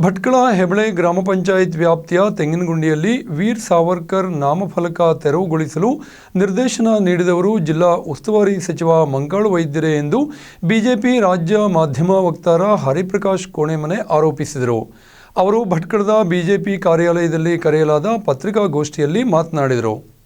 ಭಟ್ಕಳ ಹೆಬಳೆ ಗ್ರಾಮ ಪಂಚಾಯತ್ ವ್ಯಾಪ್ತಿಯ ತೆಂಗಿನಗುಂಡಿಯಲ್ಲಿ ವೀರ್ ಸಾವರ್ಕರ್ ನಾಮಫಲಕ ತೆರವುಗೊಳಿಸಲು ನಿರ್ದೇಶನ ನೀಡಿದವರು ಜಿಲ್ಲಾ ಉಸ್ತುವಾರಿ ಸಚಿವ ಮಂಕಾಳು ವೈದ್ಯರೇ ಎಂದು ಬಿಜೆಪಿ ರಾಜ್ಯ ಮಾಧ್ಯಮ ವಕ್ತಾರ ಹರಿಪ್ರಕಾಶ್ ಕೋಣೆಮನೆ ಆರೋಪಿಸಿದರು. ಅವರು ಭಟ್ಕಳದ ಬಿಜೆಪಿ ಕಾರ್ಯಾಲಯದಲ್ಲಿ ಕರೆಯಲಾದ ಪತ್ರಿಕಾಗೋಷ್ಠಿಯಲ್ಲಿ ಮಾತನಾಡಿದರು.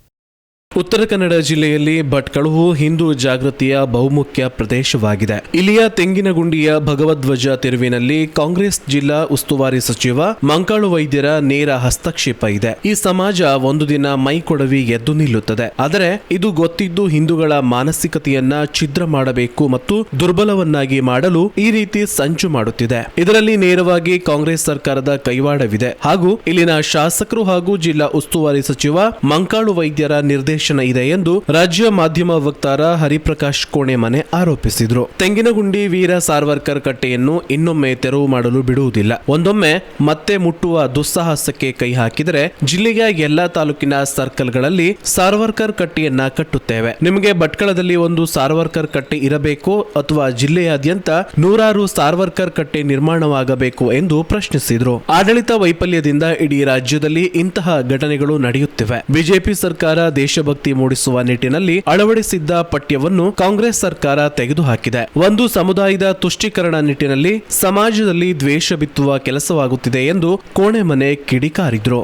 ಉತ್ತರ ಕನ್ನಡ ಜಿಲ್ಲೆಯಲ್ಲಿ ಭಟ್ಕಳವು ಹಿಂದೂ ಜಾಗೃತಿಯ ಬಹುಮುಖ್ಯ ಪ್ರದೇಶವಾಗಿದೆ. ಇಲ್ಲಿಯ ತೆಂಗಿನಗುಂಡಿಯ ಭಗವಧ್ವಜ ತಿರುವಿನಲ್ಲಿ ಕಾಂಗ್ರೆಸ್ ಜಿಲ್ಲಾ ಉಸ್ತುವಾರಿ ಸಚಿವ ಮಂಕಾಳು ವೈದ್ಯರ ನೇರ ಹಸ್ತಕ್ಷೇಪ ಇದೆ. ಈ ಸಮಾಜ ಒಂದು ದಿನ ಮೈಕೊಡವಿ ಎದ್ದು ನಿಲ್ಲುತ್ತದೆ. ಆದರೆ ಇದು ಗೊತ್ತಿದ್ದು ಹಿಂದೂಗಳ ಮಾನಸಿಕತೆಯನ್ನ ಛಿದ್ರ ಮಾಡಬೇಕು ಮತ್ತು ದುರ್ಬಲವನ್ನಾಗಿ ಮಾಡಲು ಈ ರೀತಿ ಸಂಚು ಮಾಡುತ್ತಿದೆ. ಇದರಲ್ಲಿ ನೇರವಾಗಿ ಕಾಂಗ್ರೆಸ್ ಸರ್ಕಾರದ ಕೈವಾಡವಿದೆ. ಹಾಗೂ ಇಲ್ಲಿನ ಶಾಸಕರು ಹಾಗೂ ಜಿಲ್ಲಾ ಉಸ್ತುವಾರಿ ಸಚಿವ ಮಂಕಾಳು ವೈದ್ಯರ ನಿರ್ದೇಶನ ಇದೆ ಎಂದು ರಾಜ್ಯ ಮಾಧ್ಯಮ ವಕ್ತಾರ ಹರಿಪ್ರಕಾಶ್ ಕೋಣೆಮನೆ ಆರೋಪಿಸಿದ್ರು. ತೆಂಗಿನಗುಂಡಿ ವೀರ ಸಾರ್ವರ್ಕರ್ ಕಟ್ಟೆಯನ್ನು ಇನ್ನೊಮ್ಮೆ ತೆರವು ಮಾಡಲು ಬಿಡುವುದಿಲ್ಲ. ಒಂದೊಮ್ಮೆ ಮತ್ತೆ ಮುಟ್ಟುವ ದುಸ್ಸಾಹಸಕ್ಕೆ ಕೈ ಹಾಕಿದರೆ ಜಿಲ್ಲೆಯ ಎಲ್ಲಾ ತಾಲೂಕಿನ ಸರ್ಕಲ್ಗಳಲ್ಲಿ ಸಾರ್ವರ್ಕರ್ ಕಟ್ಟೆಯನ್ನ ಕಟ್ಟುತ್ತೇವೆ. ನಿಮಗೆ ಭಟ್ಕಳದಲ್ಲಿ ಒಂದು ಸಾರ್ವರ್ಕರ್ ಕಟ್ಟೆ ಇರಬೇಕು ಅಥವಾ ಜಿಲ್ಲೆಯಾದ್ಯಂತ ನೂರಾರು ಸಾರ್ವರ್ಕರ್ ಕಟ್ಟೆ ನಿರ್ಮಾಣವಾಗಬೇಕು ಎಂದು ಪ್ರಶ್ನಿಸಿದ್ರು. ಆಡಳಿತ ವೈಫಲ್ಯದಿಂದ ಇಡೀ ರಾಜ್ಯದಲ್ಲಿ ಇಂತಹ ಘಟನೆಗಳು ನಡೆಯುತ್ತಿವೆ. ಬಿಜೆಪಿ ಸರ್ಕಾರ ದೇಶಭಕ್ತಿ ಮೂಡಿಸುವ ನಿಟ್ಟಿನಲ್ಲಿ ಅಳವಡಿಸಿದ್ದ ಪಠ್ಯವನ್ನು ಕಾಂಗ್ರೆಸ್ ಸರ್ಕಾರ ತೆಗೆದುಹಾಕಿದೆ. ಒಂದು ಸಮುದಾಯದ ತುಷ್ಟೀಕರಣ ನಿಟ್ಟಿನಲ್ಲಿ ಸಮಾಜದಲ್ಲಿ ದ್ವೇಷ ಬಿತ್ತುವ ಕೆಲಸವಾಗುತ್ತಿದೆ ಎಂದು ಕೋಣೆಮನೆ ಕಿಡಿಕಾರಿದ್ರು.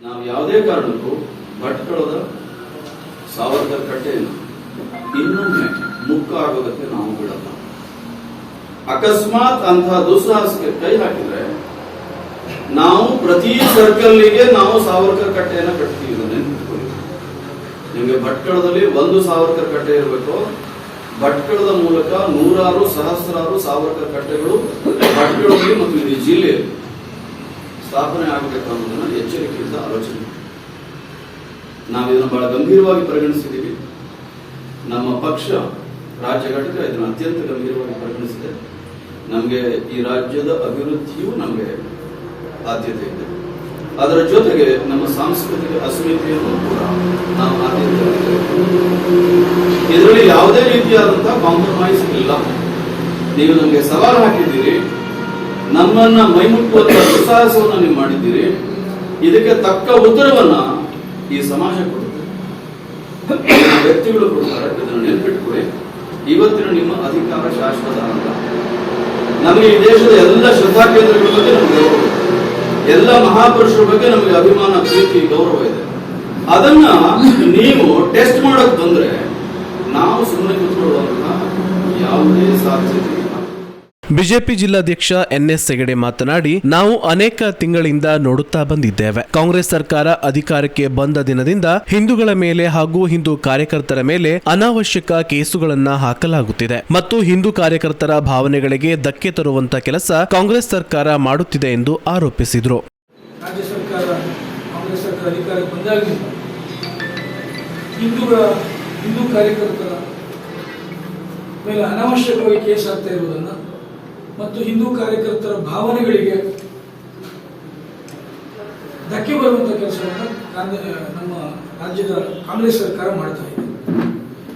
ನಾವು ಯಾವುದೇ ಕಾರಣಕ್ಕೂ ಭಟ್ಕಳದ ಸಾವರ್ಕರ್ ಕಟ್ಟೆಯನ್ನು ಇನ್ನೊಮ್ಮೆ ಆಗೋದಕ್ಕೆ ನಾವು ಬಿಡಲ್ಲ. ಅಕಸ್ಮಾತ್ ಅಂತಹ ದುಸ್ಸಾಹಸಕ್ಕೆ ಕೈ ಹಾಕಿದ್ರೆ ನಾವು ಪ್ರತಿ ಸರ್ಕಲ್ಗೆ ನಾವು ಸಾವರ್ಕರ್ ಕಟ್ಟೆಯನ್ನು ಕಟ್ತೀವಿ. ನಿಮಗೆ ಭಟ್ಕಳದಲ್ಲಿ ಒಂದು ಸಾವರ್ಕರ್ ಕಟ್ಟೆ ಇರಬೇಕು. ಭಟ್ಕಳದ ಮೂಲಕ ನೂರಾರು ಸಹಸ್ರಾರು ಸಾವರ್ಕರ್ ಕಟ್ಟೆಗಳು ಭಟ್ಕಳದಲ್ಲಿ ಮತ್ತು ಇಡೀ ಜಿಲ್ಲೆಯಲ್ಲಿ ಸ್ಥಾಪನೆ ಆಗಬೇಕು ಅನ್ನೋದನ್ನ ಎಚ್ಚರಿಕೆಯಿಂದ ಆಲೋಚನೆ. ನಾವು ಇದನ್ನು ಬಹಳ ಗಂಭೀರವಾಗಿ ಪರಿಗಣಿಸಿದ್ದೀವಿ. ನಮ್ಮ ಪಕ್ಷ ರಾಜ್ಯ ಘಟಕ ಇದನ್ನು ಅತ್ಯಂತ ಗಂಭೀರವಾಗಿ ಪರಿಗಣಿಸಿದೆ. ನಮಗೆ ಈ ರಾಜ್ಯದ ಅಭಿವೃದ್ಧಿಯೂ ನಮಗೆ ಆದ್ಯತೆ ಇದೆ. ಅದರ ಜೊತೆಗೆ ನಮ್ಮ ಸಾಂಸ್ಕೃತಿಕ ಅಸ್ಮಿತೆಯನ್ನು ಕೂಡ ನಾವು ಆದ್ಯತೆ ಇದರಲ್ಲಿ ಯಾವುದೇ ರೀತಿಯಾದಂತಹ ಕಾಂಪ್ರಮೈಸ್ ಇಲ್ಲ. ನೀವು ನಮಗೆ ಸವಾಲು ಹಾಕಿದ್ದೀರಿ. ನಮ್ಮನ್ನ ಮೈಮುಟ್ಟುವಂತ ದುಸ್ಸಾಹಸವನ್ನು ನೀವು ಮಾಡಿದ್ದೀರಿ. ಇದಕ್ಕೆ ತಕ್ಕ ಉತ್ತರವನ್ನ ಈ ಸಮಾಜ ಕೊಡುತ್ತೆ. ವ್ಯಕ್ತಿಗಳು ಕೊಡ್ತಾರೆ. ಇದನ್ನು ನೆನ್ಪಿಟ್ಕೊಳ್ಳಿ. ಇವತ್ತಿನ ನಿಮ್ಮ ಅಧಿಕಾರ ಶಾಶ್ವತ ಅಂತ. ನಮಗೆ ಈ ದೇಶದ ಎಲ್ಲ ಶ್ರದ್ಧಾ ಕೇಂದ್ರಗಳ ಬಗ್ಗೆ ನಮಗೆ. ಎಲ್ಲ ಮಹಾಪುರುಷರ ಬಗ್ಗೆ ನಮಗೆ ಅಭಿಮಾನ, ಪ್ರೀತಿ, ಗೌರವ ಇದೆ. ಅದನ್ನ ನೀವು ಟೆಸ್ಟ್ ಮಾಡಕ್ ಬಂದ್ರೆ ನಾವು ಸುಮ್ಮನೆ ಕೂತ್ಕೊಳ್ಳುವಂತಹ ಯಾವುದೇ ಸಾಧ್ಯತೆ ಬಿಜೆಪಿ ಜಿಲ್ಲಾಧ್ಯಕ್ಷ ಎನ್ ಎಸ್ ಹೆಗಡೆ ಮಾತನಾಡಿ, ನಾವು ಅನೇಕ ತಿಂಗಳಿಂದ ನೋಡುತ್ತಾ ಬಂದಿದ್ದೇವೆ. ಕಾಂಗ್ರೆಸ್ ಸರ್ಕಾರ ಅಧಿಕಾರಕ್ಕೆ ಬಂದ ದಿನದಿಂದ ಹಿಂದೂಗಳ ಮೇಲೆ ಹಾಗೂ ಹಿಂದೂ ಕಾರ್ಯಕರ್ತರ ಮೇಲೆ ಅನಾವಶ್ಯಕ ಕೇಸುಗಳನ್ನ ಹಾಕಲಾಗುತ್ತಿದೆ. ಮತ್ತು ಹಿಂದೂ ಕಾರ್ಯಕರ್ತರ ಭಾವನೆಗಳಿಗೆ ಧಕ್ಕೆ ತರುವಂತ ಕೆಲಸ ಕಾಂಗ್ರೆಸ್ ಸರ್ಕಾರ ಮಾಡುತ್ತಿದೆ ಎಂದು ಆರೋಪಿಸಿದರು. ಹಿಂದೂ ಕಾರ್ಯಕರ್ತರ ಮೇಲೆ ಅನಾವಶ್ಯಕವಾಗಿ ಕೇಸ್ ಆಗ್ತಾ ಇರುವುದನ್ನು ಮತ್ತು ಹಿಂದೂ ಕಾರ್ಯಕರ್ತರ ಭಾವನೆಗಳಿಗೆ ಧಕ್ಕೆ ಬರುವಂತ ಕೆಲಸವನ್ನು ನಮ್ಮ ರಾಜ್ಯದ ಕಾಂಗ್ರೆಸ್ ಸರ್ಕಾರ ಮಾಡ್ತಾ ಇದೆ.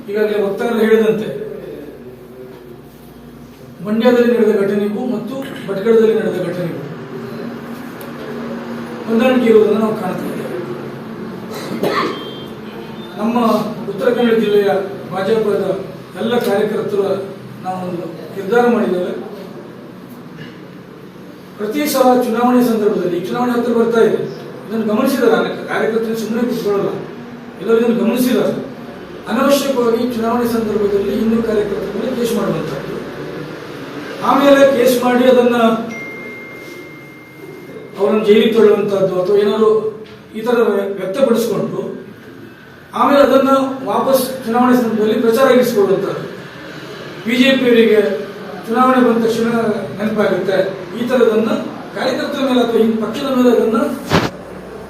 ಈಗಾಗಲೇ ವಕ್ತಾರರು ಹೇಳಿದಂತೆ, ಮಂಡ್ಯದಲ್ಲಿ ನಡೆದ ಘಟನೆಗೂ ಮತ್ತು ಭಟ್ಕಳದಲ್ಲಿ ನಡೆದ ಘಟನೆಗೂ ಹೊಂದಾಣಿಕೆ ಇರುವುದನ್ನು ನಾವು ಕಾಣ್ತಾ ಇದ್ದೇವೆ. ನಮ್ಮ ಉತ್ತರ ಕನ್ನಡ ಜಿಲ್ಲೆಯ ಭಾಜಪದ ಎಲ್ಲ ಕಾರ್ಯಕರ್ತರು ನಾವು ನಿರ್ಧಾರ ಮಾಡಿದ್ದೇವೆ. ಪ್ರತಿ ಸಲ ಚುನಾವಣೆ ಸಂದರ್ಭದಲ್ಲಿ, ಚುನಾವಣೆ ಹತ್ತಿರ ಬರ್ತಾ ಇದೆ. ಇದನ್ನು ಗಮನಿಸಿದಾರೆ ಕಾರ್ಯಕರ್ತರು, ಸುಮ್ಮನೆ ಕೂತ್ಕೊಳ್ಳಲ್ಲ. ಎಲ್ಲರೂ ಇದನ್ನು ಗಮನಿಸಿದ್ದಾರೆ ಅನವಶ್ಯಕವಾಗಿ ಚುನಾವಣೆ ಸಂದರ್ಭದಲ್ಲಿ ಹಿಂದೂ ಕಾರ್ಯಕರ್ತರ ಮೇಲೆ ಕೇಸ್ ಮಾಡುವಂಥದ್ದು. ಆಮೇಲೆ ಕೇಸ್ ಮಾಡಿ ಅದನ್ನ ಅವರನ್ನು ಜೈಲಿಗೆ ತಳ್ಳುವಂಥದ್ದು ಅಥವಾ ಏನಾದರೂ ಈ ಥರ ವ್ಯಕ್ತಪಡಿಸಿಕೊಂಡು, ಆಮೇಲೆ ಅದನ್ನು ವಾಪಸ್ ಚುನಾವಣೆ ಸಂದರ್ಭದಲ್ಲಿ ಪ್ರಚಾರ ಇರಿಸಿಕೊಳ್ಳುವಂಥದ್ದು. ಬಿಜೆಪಿಯವರಿಗೆ ಚುನಾವಣೆ ಬಂದ ತಕ್ಷಣ ನೆನಪಾಗುತ್ತೆ. ಈ ತರದನ್ನ ಕಾರ್ಯಕರ್ತರ ಮೇಲೆ ಅಥವಾ ಈ ಪಕ್ಷದ ಮೇಲೆ ಅದನ್ನು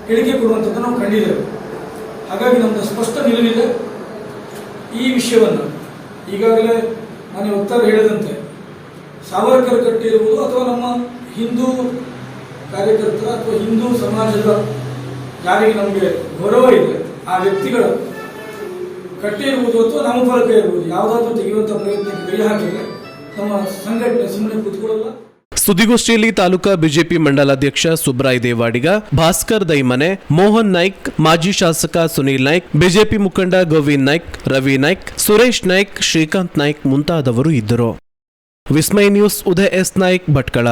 ಹೇಳಿಕೆ ಕೊಡುವಂಥದ್ದು ನಾವು ಕಂಡಿದ್ದೇವೆ. ಹಾಗಾಗಿ ನಮ್ಮದು ಸ್ಪಷ್ಟ ನಿಲುವಿದೆ. ಈ ವಿಷಯವನ್ನು ಈಗಾಗಲೇ ನಾನು ಉತ್ತರ ಹೇಳಿದಂತೆ, ಸಾವರ್ಕರ್ ಕಟ್ಟಿರುವುದು ಅಥವಾ ನಮ್ಮ ಹಿಂದೂ ಕಾರ್ಯಕರ್ತರ ಅಥವಾ ಹಿಂದೂ ಸಮಾಜದ ಯಾರಿಗೆ ನಮಗೆ ಗೌರವ ಇದೆ ಆ ವ್ಯಕ್ತಿಗಳು ಕಟ್ಟೆ ಅಥವಾ ಅಥವಾ ನಾಮಫಲಕ ಇರುವುದು, ಯಾವುದಾದ್ರೂ ತೆಗೆಯುವಂಥ ಪ್ರಯತ್ನಕ್ಕೆ ಕೈ ಹಾಕಿದ್ರೆ ನಮ್ಮ ಸಂಘಟನೆ ಸುಮ್ಮನೆ ಕೂತ್ಕೊಳ್ಳಲ್ಲ ಸುದ್ದಿಗೋಷ್ಠಿಯಲ್ಲಿ ತಾಲೂಕಾ ಬಿಜೆಪಿ ಮಂಡಲಾಧ್ಯಕ್ಷ ಸುಬ್ರಾಯ್ ದೇವಾಡಿಗ, ಭಾಸ್ಕರ್ ದೈಮನೆ, ಮೋಹನ್ ನಾಯ್ಕ್, ಮಾಜಿ ಶಾಸಕ ಸುನೀಲ್ ನಾಯ್ಕ್, ಬಿಜೆಪಿ ಮುಖಂಡ ಗೋವಿಂದ್ ನಾಯ್ಕ್, ರವಿ ನಾಯ್ಕ್, ಸುರೇಶ್ ನಾಯ್ಕ್, ಶ್ರೀಕಾಂತ್ ನಾಯ್ಕ್ ಮುಂತಾದವರು ಇದ್ದರು. Vismaya news, Udaya S Naik, Bhatkal.